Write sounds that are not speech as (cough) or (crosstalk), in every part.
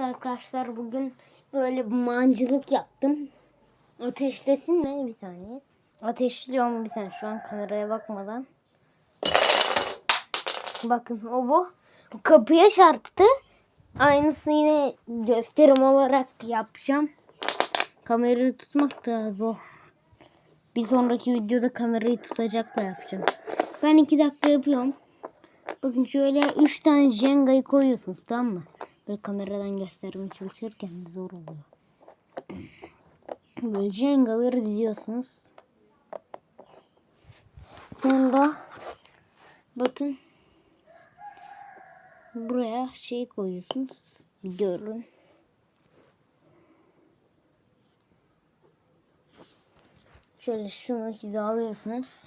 Arkadaşlar bugün böyle mancılık yaptım. Ateşlesin mi? Bir saniye. Ateşliyorum bir saniye şu an kameraya bakmadan. Bakın o. Bu kapıya çarptı. Aynısını yine gösterim olarak yapacağım. Kamerayı tutmak da zor. Bir sonraki videoda kamerayı tutacakla yapacağım. Ben iki dakika yapıyorum. Bakın şöyle üç tane Jenga'yı koyuyorsunuz tamam mı? Böyle kameradan göstermeye çalışırken de zor oluyor. Böyle Jenga'ları diziyorsunuz. Sonra bakın buraya şey koyuyorsunuz. Görün. Şöyle şunu hizalıyorsunuz.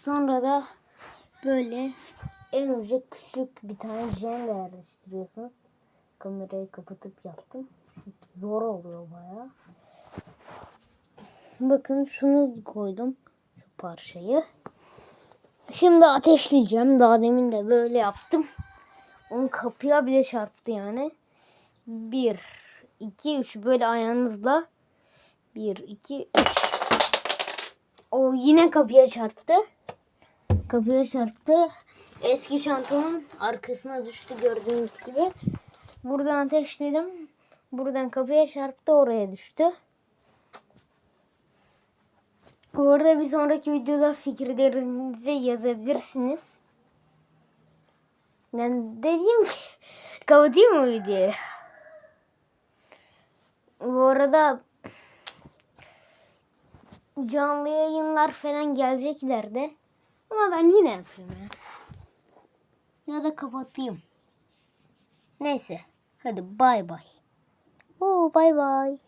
Sonra da böyle en uca küçük bir tane jenga yerleştiriyorsunuz. Kamerayı kapatıp yaptım. Zor oluyor baya. Bakın şunu koydum. Şu parçayı. Şimdi ateşleyeceğim. Daha demin de böyle yaptım. Onun kapıya bile çarptı yani. Bir, iki, üç böyle ayağınızla. Bir, iki, üç. O yine kapıya çarptı. Kapıya çarptı. Eski çantamın arkasına düştü gördüğünüz gibi. Buradan ateşledim. Buradan kapıya çarptı oraya düştü. Bu arada bir sonraki videoda fikirlerinizi yazabilirsiniz. Ben dediğim ki (laughs) kapatayım mı videoyu? Bu arada canlı yayınlar falan gelecekler de. Ama ben yine yapayım ya. Ya da kapatayım. Neyse. Hadi bay bay. Oo bay bay.